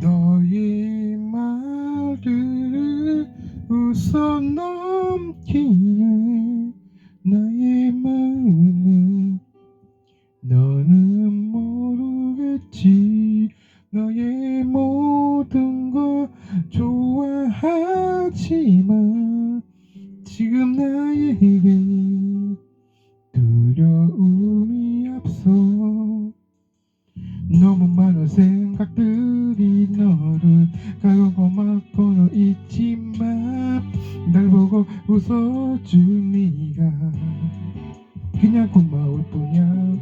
너의 말을 웃어 넘 하지만 지금 나에게 두려움이 앞서 너무 많은 생각들이 너를 가고 막고는 있지만 날 보고 웃어준 네가 그냥 고마울 뿐이야.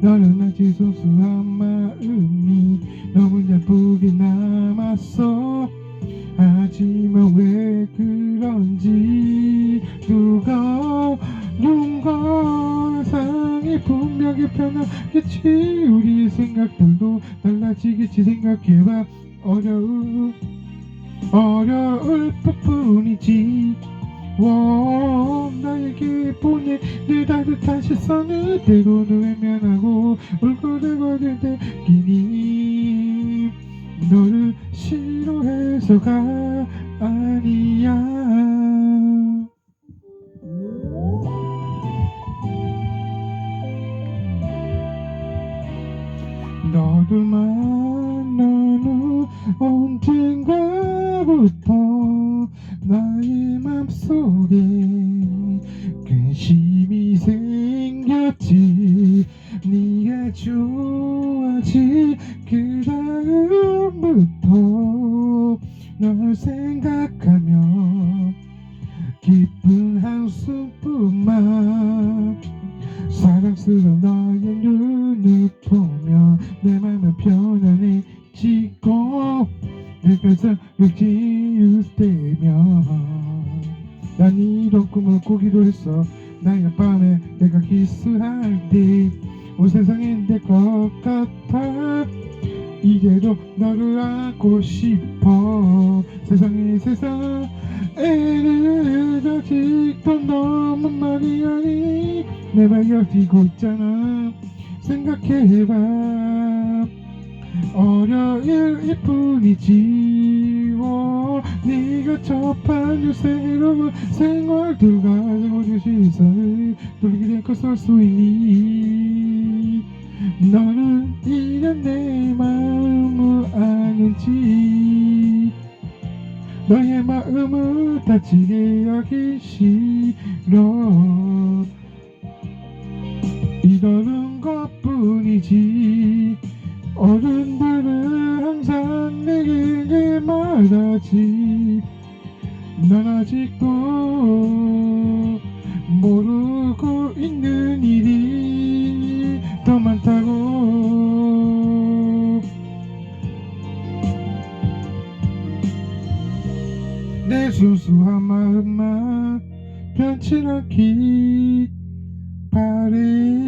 너는 아직 소소한 마음이 너무 예쁘게 남았어. 하지만 분명히 변하겠지 우리 생각들도 달라지겠지 생각해봐. 어려울 어려울 뿐이지. 워 나에게 보내 늘 따뜻한 시선을 때로는 외면하고 울고불고 때끼니 너를 싫어해서가 만난 후 언젠가부터 나의 맘속에 근심이 생겼지. 네가 좋아지 그 다음부터 널 생각하며 기쁜 한숨 편안해지고 내가 지울 때면 난 이런 꿈을 꾸기로 했어. 나의 밤에 내가 키스할 때온 세상이 내 것 같아. 이제도 너를 안고 싶어. 세상이 세상 애를 아직도 너무 많이 아니. 내발 여지고 있잖아. 생각해봐 어려일 뿐이지. 워 네가 접한 이 새로운 생활들 가지고 그 시선을 돌리게 될거 쏠수 있니? 너는 이런 내 마음을 아는지 너의 마음을 다치게 하기 싫어. 이러는 것뿐이지 어른들은 항상 내게 말하지. 난 아직도 모르고 있는 일이 더 많다고. 내 순수한 마음만 변치 않기 바래